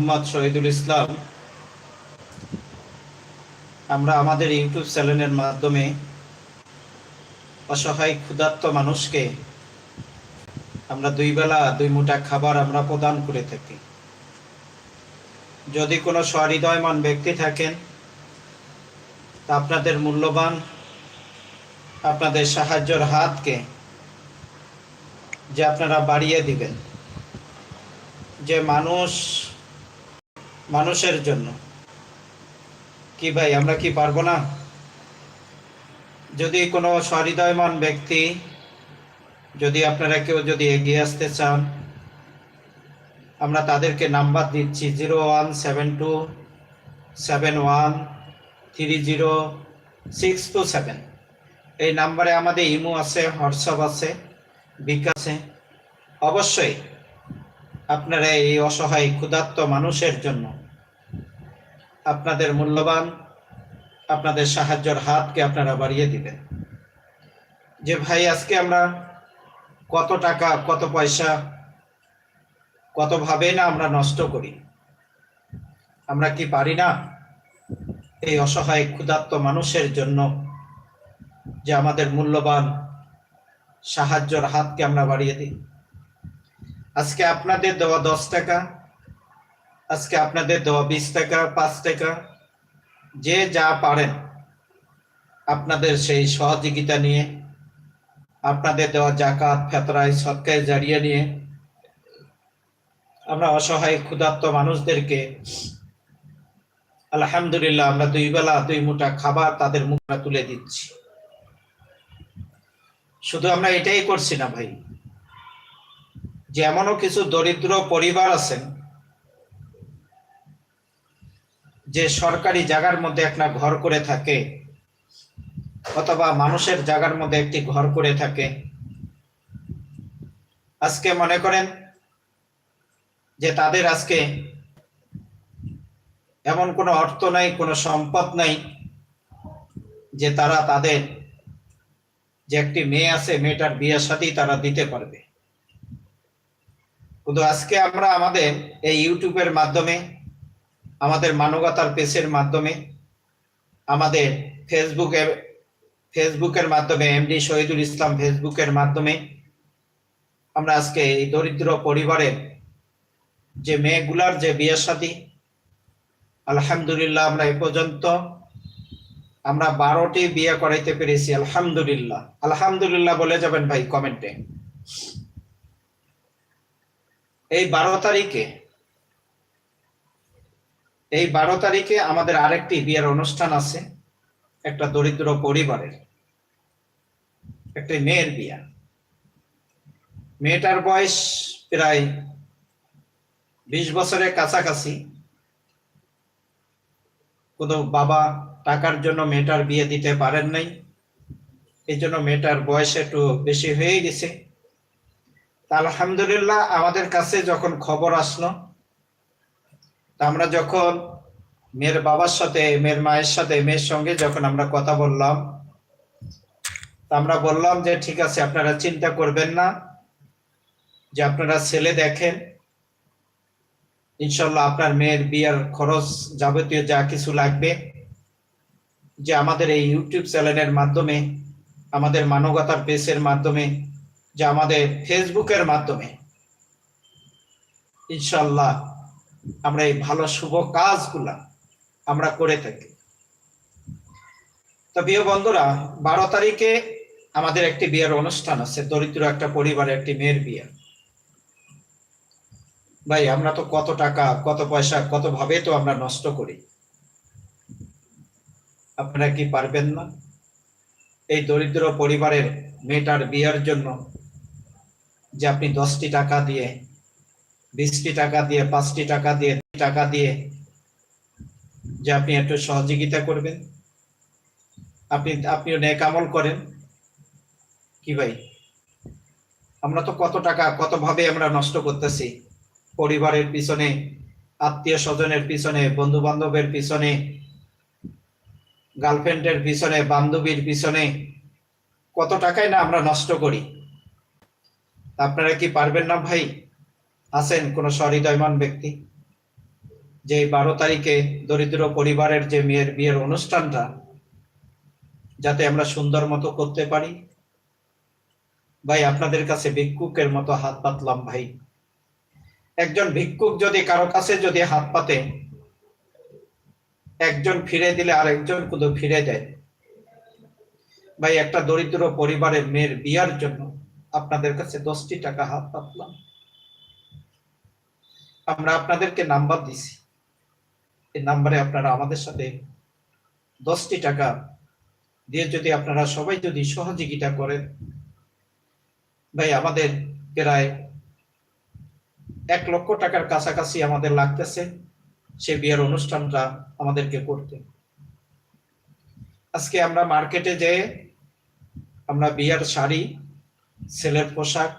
মোহাম্মদ শহীদুল ইসলাম, আমরা আমাদের ইউটিউব চ্যানেলের মাধ্যমে অসহায় ক্ষুধার্ত মানুষকে আমরা দুই বেলা দুই মুঠা খাবার আমরা প্রদান করে থাকি। যদি কোনো সহৃদয়মান ব্যক্তি থাকেন, তা আপনাদের মূল্যবান, আপনাদের সাহায্যের হাতকে যে আপনারা বাড়িয়ে দিবেন। যে মানুষ মানুষের জন্য। কি ভাই, আমরা কি পারব না? যদি কোনো সহৃদয়মান ব্যক্তি যদি আপনারা কেউ যদি এগিয়ে আসতে চান, আমরা তাদেরকে নাম্বার দিচ্ছি zero one seven two seven one three zero six two seven. এই নাম্বারে আমাদের ইমো আছে, হোয়াটসঅ্যাপ আছে বিকাশে অবশ্যই আপনারা এই অসহায়, ক্ষুধার্ত মানুষের জন্য আপনাদের মূল্যবান, আপনাদের সাহায্যের হাতকে আপনারা বাড়িয়ে দিবেন। যে ভাই, আজকে আমরা কত টাকা, কত পয়সা কতভাবে না আমরা নষ্ট করি। আমরা কি পারি না এই অসহায়, ক্ষুধার্ত মানুষের জন্য যে আমাদের মূল্যবান সাহায্যের হাতকে আমরা বাড়িয়ে দিই? আজকে আপনাদের দেওয়া দশ টাকা আজকে আপনাদের দেওয়া বিশ টাকা, পাঁচ টাকা, যে যা পারেন আপনাদের সেই সহযোগিতা নিয়ে, আপনাদের দেওয়া জাকাত, ফেতরায়, সৎকায় জারিয়ে নিয়ে, আমরা অসহায়, ক্ষুধার্ত মানুষদেরকে আলহামদুলিল্লাহ আমরা দুই বেলা দুই মুঠা খাবার তাদের মুখে তুলে দিচ্ছি। শুধু আমরা এটাই করছি না ভাই। যে এমনও কিছু দরিদ্র পরিবার আছেন যে সরকারি জায়গার মধ্যে একটা ঘর করে থাকে, অথবা মানুষের জায়গার মধ্যে একটি ঘর করে থাকে। আজকে মনে করেন যে তাদের আজকে এমন কোনো অর্থ নাই, কোনো সম্পদ নাই, যে তারা তাদের যে একটি মেয়ে আছে, মেয়েটার বিয়ের সাথেই তারা দিতে পারবে। কিন্তু আজকে আমরা আমাদের এই ইউটিউবের মাধ্যমে আমাদের মানবতার পেজের মাধ্যমে, আমাদের ফেসবুকের ফেসবুকের মাধ্যমে এমডি শহীদুল ইসলাম ফেসবুকের মাধ্যমে, আমরা আজকে এই দরিদ্র পরিবারের যে মেয়েগুলার যে বিয়ের সাথী, আলহামদুলিল্লাহ আমরা এ পর্যন্ত আমরা বারোটি বিয়ে করাইতে পেরেছি, আলহামদুলিল্লাহ। আলহামদুলিল্লাহ বলে যাবেন ভাই কমেন্টে। এই বারো তারিখে এই বারো তারিখে আমাদের আরেকটি বিয়ের অনুষ্ঠান আছে, একটা দরিদ্র পরিবারের, একটি মেয়ের বিয়া। মেয়েটার বয়স প্রায় বিশ বছরের কাছাকাছি। কোনো বাবা টাকার জন্য মেয়েটার বিয়ে দিতে পারেন নাই। এই জন্য মেয়েটার বয়স একটু বেশি হয়ে গেছে। আলহামদুলিল্লাহ আমাদের কাছে যখন খবর আসলো আমরা যখন মেয়ের বাবার সাথে, মেয়ের মায়ের সাথে, মেয়ের সঙ্গে যখন আমরা কথা বললাম, তা আমরা বললাম যে, ঠিক আছে, আপনারা চিন্তা করবেন না, যে আপনারা ছেলে দেখেন। ইনশাল্লাহ আপনার মেয়ের বিয়ের খরচ যাবতীয় যা কিছু লাগবে, যে আমাদের এই ইউটিউব চ্যানেলের মাধ্যমে, আমাদের মানবতার পেজের মাধ্যমে, যে আমাদের ফেসবুকের মাধ্যমে, ইনশাল্লাহ আমরা এই ভালো শুভ কাজগুলা আমরা করে থাকি। তো প্রিয় বন্ধুরা, বারো তারিখে আমাদের একটি বিয়ের অনুষ্ঠান আছে, দরিদ্র একটা পরিবারের একটি মেয়ের বিয়ে। ভাই, আমরা তো কত টাকা, কত পয়সা, কত ভাবে তো আমরা নষ্ট করি। আপনারা কি পারবেন না? এই দরিদ্র পরিবারের মেয়েটার বিয়ের জন্য যে আপনি দশটি টাকা দিয়ে বিশটি টাকা দিয়ে, পাঁচটি টাকা দিয়ে টাকা দিয়ে যে আপনি একটু সহযোগিতা করবেন। আপনি, আপনিও নেক আমল করেন। কি ভাই? আমরা তো কত টাকা, কত ভাবে আমরা নষ্ট করতেছি। পরিবারের পিছনে, আত্মীয় স্বজনের পিছনে বন্ধু বান্ধবের পিছনে, গার্লফ্রেন্ডের পিছনে, বান্ধবীর পিছনে কত টাকাই না আমরা নষ্ট করি। আপনারা কি পারবেন না ভাই? আছেন কোন সহৃদয়মান ব্যক্তি? যে বারো তারিখে দরিদ্র পরিবারের যে মেয়ের বিয়ের অনুষ্ঠানটা, যাতে আমরা সুন্দর মতো করতে পারি? ভাই, আপনাদের কাছে ভিক্ষুকের মতো হাত পাতলাম, ভাই। একজন ভিক্ষুক যদি কারও কাছে যদি হাত পাতে, একজন ফিরে দিলে আর একজন শুধু ফিরে দেয়। ভাই, একটা দরিদ্র পরিবারের মেয়ের বিয়ার জন্য আপনাদের কাছে দশটি টাকা হাত পাতলাম। আমরা আপনাদেরকে নাম্বার দিছি। এই নাম্বারে আপনারা আমাদের সাথে দশটি টাকা দিয়ে যদি আপনারা সবাই যদি সহযোগিতা করেন, ভাই, আমাদের প্রায় এক লক্ষ টাকার কাছাকাছি আমাদের লাগতেছে সে বিয়ের অনুষ্ঠানটা আমাদেরকে করতে। আজকে আমরা মার্কেটে যেয়ে আমরা বিয়ার শাড়ি, ছেলের পোশাক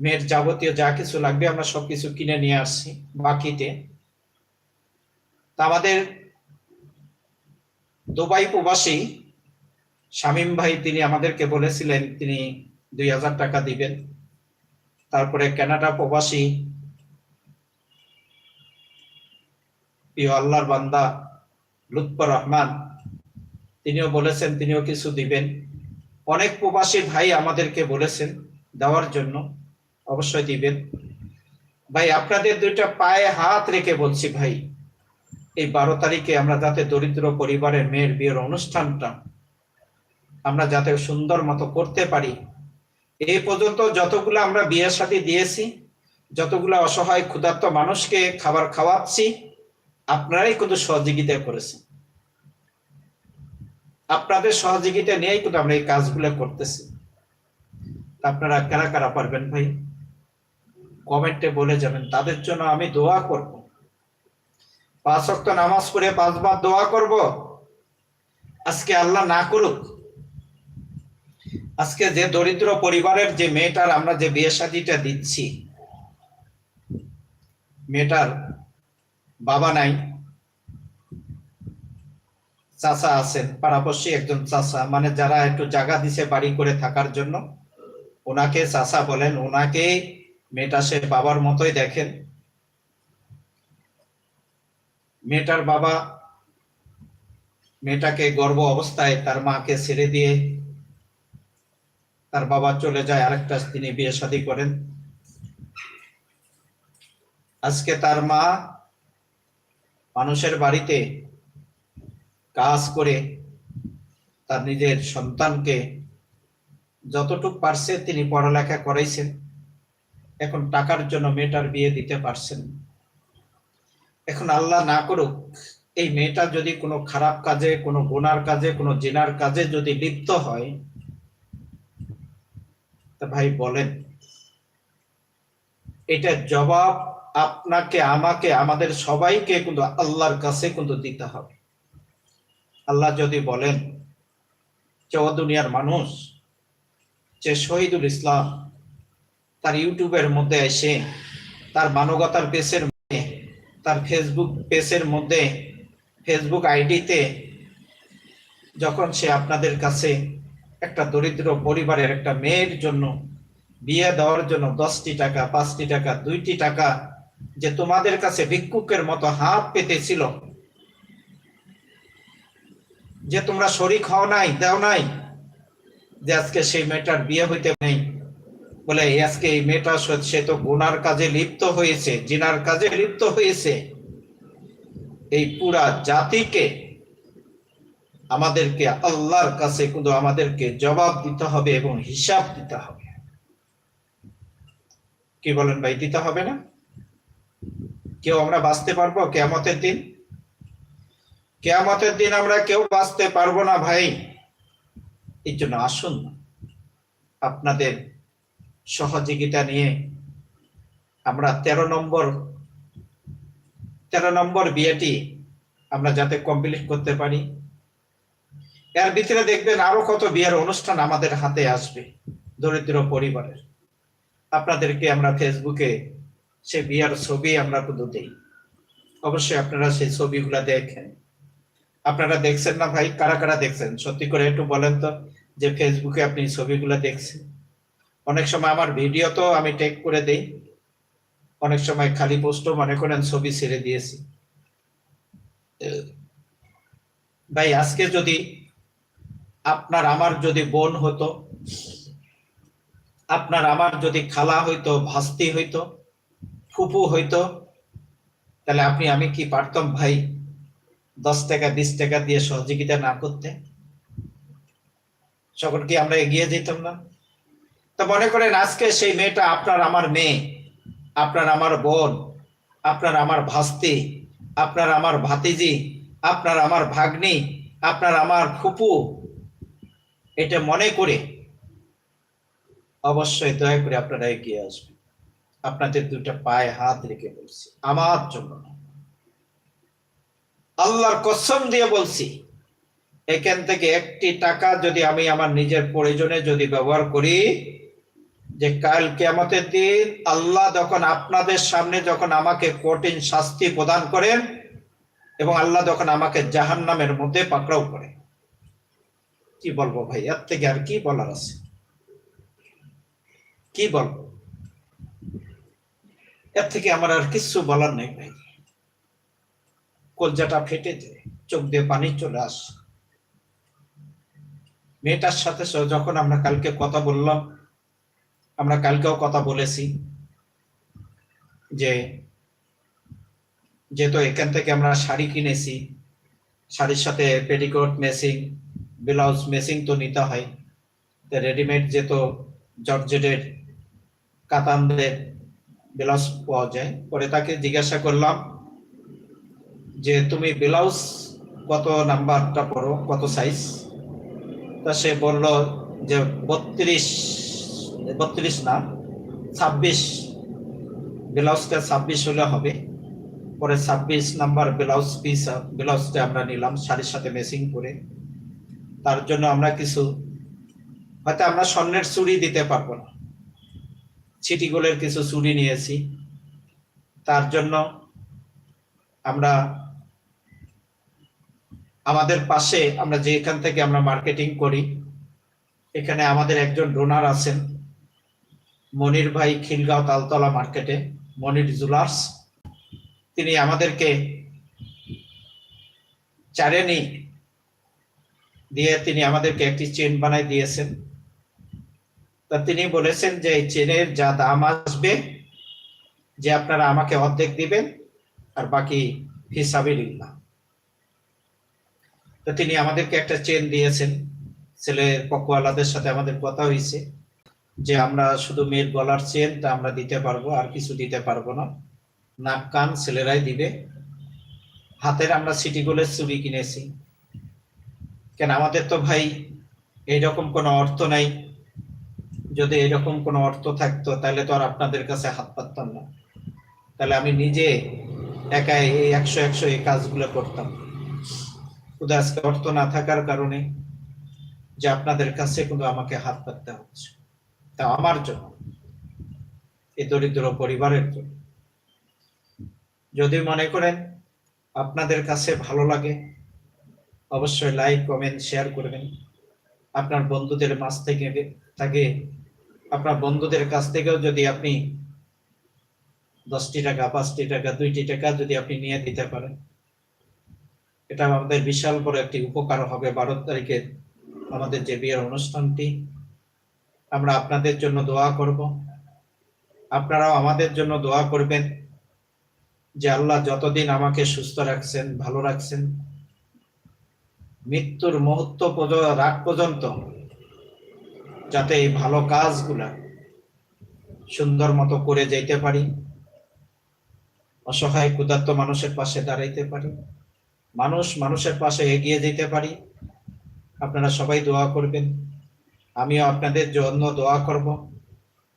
মেয়ের যাবতীয় যা কিছু লাগবে আমরা সবকিছু কিনে নিয়ে আসছি বাকিতে। তা আমাদের দুবাই প্রবাসী শামীম ভাই, তিনি আমাদেরকে বলেছিলেন, তিনি দুই হাজার টাকা দিবেন। তারপরে কানাডা প্রবাসী প্রিয় আল্লাহর বান্দা লুৎফর রহমান, তিনিও বলেছেন, তিনিও কিছু দিবেন। অনেক প্রবাসী ভাই আমাদেরকে বলেছেন দেওয়ার জন্য। অবশ্যই দিবেন। ভাই, আপনাদের দুইটা পায়ে হাত রেখে বলছি ভাই, এই বারো তারিখে আমরা যাতে দরিদ্র পরিবারের মেয়ের বিয়ের অনুষ্ঠানটা আমরা যাতে সুন্দর মতো করতে পারি এই পর্যন্ত যতগুলো আমরা বিয়ের সাথে দিয়েছি, যতগুলো অসহায় ক্ষুধার্ত মানুষকে খাবার খাওয়াচ্ছি, আপনারাই কিন্তু সহযোগিতা করেছেন। আপনাদের সহযোগিতা নিয়েই কিন্তু আমরা এই কাজগুলো করতেছি। আপনারা কারা কারা পারবেন ভাই? কমেন্টে বলে যাবেন, তাদের জন্য আমি দোয়া করব। পাঁচ ওয়াক্ত নামাজ পড়ে পাঁচবার দোয়া করব। আজকে আল্লাহ না করুক, আজকে যে দরিদ্র পরিবারের যে মেয়েটার আমরা যে বিয়ে শাদিটা দিচ্ছি, মেয়েটার বাবা নাই, চাচা আছেন, পাড়াপড়শি একজন চাচা মানে যারা একটু জায়গা দিছে বাড়ি করে থাকার জন্য, ওনাকে চাচা বলেন, ওনাকে মেয়েটা সে বাবার মতোই দেখেন। মেয়েটার বাবা মেয়েটাকে গর্ভ অবস্থায় তার মাকে ছেড়ে দিয়ে তার বাবা চলে যায় আরেকটা তিনি বিয়ে শাদী করেন। আজকে তার মা মানুষের বাড়িতে কাজ করে তার নিজের সন্তানকে যতটুক পারছে তিনি পড়ালেখা করাইছেন। এখন টাকার জন্য মেয়েটার বিয়ে দিতে পারছেন। এখন আল্লাহ না করুক, এই মেয়েটা যদি কোনো খারাপ কাজে, কোনো গুনার কাজে, কোনো জিনার কাজে যদি লিপ্ত হয়, তা ভাই বলেন, এটা জবাব আপনাকে, আমাকে, আমাদের সবাইকে কিন্তু আল্লাহর কাছে কিন্তু দিতে হবে। আল্লাহ যদি বলেন যে, ও দুনিয়ার মানুষ, যে শহীদুল ইসলাম তার ইউটিউবের মধ্যে এসে, তার মানবতার পেজের মধ্যে, তার ফেসবুক পেজের মধ্যে ফেসবুক আইডিতে যখন সে আপনাদের কাছে একটা দরিদ্র পরিবারের একটা মেয়ের জন্য বিয়ে দেওয়ার জন্য দশটি টাকা, পাঁচটি টাকা, দুইটি টাকা যে তোমাদের কাছে ভিক্ষুকের মতো হাত পেতেছিল, যে তোমরা শরিক হও নাই, দাও নাই, যে আজকে সেই মেয়েটার বিয়ে হইতে নেই বলে আজকে এই মেয়েটা সে তো গুনার কাজে লিপ্ত হয়েছে, জিনার কাজে লিপ্ত হয়েছে। এই পুরা জাতিকে আমাদেরকে আল্লাহর কাছে কিন্তু আমাদেরকে জবাব দিতে হবে এবং হিসাব দিতে হবে। কি বলেন ভাই, দিতে হবে না? কেউ আমরা বাঁচতে পারব কেয়ামতের দিন? কেয়ামতের দিন আমরা কেউ বাঁচতে পারব না ভাই। এই জন্য আসুন, আপনাদের সহযোগিতা নিয়ে আমরা তেরো নম্বর তেরো নম্বর বিয়েটি আমরা যাতে কমপ্লিট করতে পারি। এর ভিতরে দেখবেন আরও কত বিয়ের অনুষ্ঠান আমাদের হাতে আসবে, দরিদ্র পরিবারের। আপনাদেরকে আমরা ফেসবুকে সে বিয়ার ছবি আমরা কিন্তু দিই। অবশ্যই আপনারা সেই ছবিগুলা দেখেন। আপনারা দেখছেন না ভাই? কারা কারা দেখছেন? সত্যি করে একটু বলেন তো যে ফেসবুকে আপনি ছবিগুলো দেখছেন। অনেক সময় আমার ভিডিও তো আমি টেক করে দেই। অনেক সময় খালি পোস্টও মনে করেন ছবি ছেড়ে দিয়েছি। ভাই, আজকে যদি আপনার, আমার যদি বোন হতো, আপনার, আমার যদি খালা হইতো, ভাস্তি হইতো, ফুপু হইতো, তাহলে আপনি, আমি কি পারতাম ভাই দশ টাকা, বিশ টাকা দিয়ে সহযোগিতা না করতে? সকলকে আমরা এগিয়ে যেতাম না? তো মনে করেন আজকে সেই মেয়েটা আপনার আমার মেয়ে, আপনার আমার বোন, আপনার আমার ভাস্তি, আপনার আমার ভাতিজি, আপনার আমার ভাগ্নি, আপনার আমার ফুপু এটা মনে করে অবশ্যই দয়া করে আপনারা এগিয়ে আসবেন আপনাদের দুইটা পায়ে হাত রেখে বলছি, আমার জন্য। আল্লাহর কসম দিয়ে বলছি, এখান থেকে একটি টাকা যদি আমি আমার নিজের প্রয়োজনে যদি ব্যবহার করি যে কাল কেয়ামতের দিন আল্লাহ যখন আপনাদের সামনে যখন আমাকে কঠিন শাস্তি প্রদান করেন এবং আল্লাহ যখন আমাকে জাহান নামের মধ্যে পাকড়াও করে। কি বলব ভাই? এর থেকে আর কি বলার আছে? কি বলব? এর থেকে আমার আর কিছু বলার নেই ভাই। কলজাটা ফেটে যায়, চোখ দিয়ে পানি চলে আস। মেয়েটার সাথে যখন আমরা কালকে কথা বললাম আমরা কালকেও কথা বলেছি যে যেহেতু এখান থেকে আমরা শাড়ি কিনেছি, শাড়ির সাথে পেটিকোট মেসিং, ব্লাউজ মেসিং তো নিতে হয়। তো রেডিমেড যেহেতু জর্জেটের, কাতানদের ব্লাউজ পাওয়া যায়। পরে তাকে জিজ্ঞাসা করলাম যে, তুমি ব্লাউজ কত নাম্বারটা পড়ো কত সাইজ তা সে বলল যে, বত্রিশ বত্রিশ না, ছাব্বিশ ব্লাউজটা ছাব্বিশ হলে হবে। পরে ছাব্বিশ নাম্বার ব্লাউজ পিস ব্লাউজটা আমরা নিলাম শাড়ির সাথে মেসিং করে। তার জন্য আমরা কিছু, হয়তো আমরা স্বর্ণের চুড়ি দিতে পারব না। ছিটি গোলের কিছু চুড়ি নিয়েছি। তার জন্য আমরা আমাদের পাশে আমরা যে এখান থেকে আমরা মার্কেটিং করি, এখানে আমাদের একজন ডোনার আছেন। মনির ভাই খিলগাঁও তালতলা মার্কেটে, মনির জুলার্স। তিনি আমাদেরকে চারেনি দিয়ে তিনি আমাদেরকে একটি চেন বানাই দিয়েছেন। তা তিনি বলেছেন যে এই চেনের যা দাম আসবে, যে আপনারা আমাকে অর্ধেক দিবেন, আর বাকি হিসাবে তো তিনি আমাদেরকে একটা চেন দিয়েছেন। ছেলের পকওয়ালাদের সাথে আমাদের কথা হয়েছে যে আমরা শুধু মেয়ের গলার চেনটা আমরা দিতে পারব, আর কিছু দিতে পারব না। নাক, কান ছেলেরাই দিবে। হাতের আমরা সিটি গোলের চুরি কিনেছি। কেন আমাদের তো ভাই এইরকম কোনো অর্থ নাই। যদি এরকম কোনো অর্থ থাকতো, তাহলে তো আর আপনাদের কাছে হাত পাততাম না। তাহলে আমি নিজে একা এই একশো একশো এই কাজগুলো করতাম। শুধু আজকে অর্থ না থাকার কারণে যে আপনাদের কাছে কিন্তু আমাকে হাত পাততে হচ্ছে। তা আমার জন্য এই দরিদ্র পরিবারের জন্য। যদি মনে করেন আপনাদের কাছে ভালো লাগে, অবশ্যই লাইক, কমেন্ট, শেয়ার করবেন। আপনার বন্ধুদের মাঝ থেকে থাকে আপনার বন্ধুদের কাছ থেকেও যদি আপনি দশটি টাকা, পাঁচটি টাকা, দুইটি টাকা যদি আপনি নিয়ে দিতে পারেন, এটা আমাদের বিশাল বড় একটি উপকার হবে। বারো তারিখের আমাদের যে বিয়ের অনুষ্ঠানটি আমরা আপনাদের জন্য দোয়া করব। আপনারাও আমাদের জন্য দোয়া করবেন যে আল্লাহ যতদিন আমাকে সুস্থ রাখছেন, ভালো রাখছেন, মৃত্যুর মুহূর্ত রাগ পর্যন্ত যাতে এই ভালো কাজগুলা সুন্দর মতো করে যেতে পারি, অসহায় ক্ষুধার্ত মানুষের পাশে দাঁড়াইতে পারি, মানুষ মানুষের পাশে এগিয়ে যেতে পারি, আপনারা সবাই দোয়া করবেন। আমিও আপনাদের জন্য দোয়া করব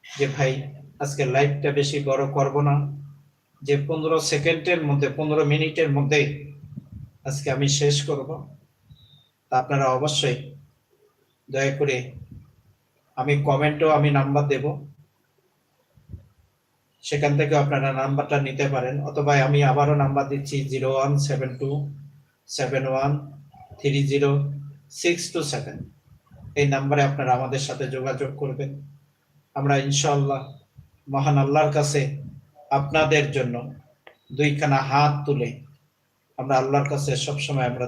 যে ভাই, আজকে লাইভটা বেশি বড় করব না। যে পনেরো সেকেন্ডের মধ্যে, পনেরো মিনিটের মধ্যে আজকে আমি শেষ করব। তা আপনারা অবশ্যই দয়া করে আমি কমেন্টও আমি নাম্বার দেব। সেখান থেকে আপনারা নাম্বারটা নিতে পারেন। অথবা আমি আবারও নাম্বার দিচ্ছি zero one seven two seven one three zero six two seven. এই নাম্বারে আপনারা আমাদের সাথে যোগাযোগ করবেন। আমরা ইনশাআল্লাহ মহান আল্লাহর কাছে আপনাদের জন্য দুইখানা হাত তুলে আমরা আল্লাহর কাছে সবসময় আমরা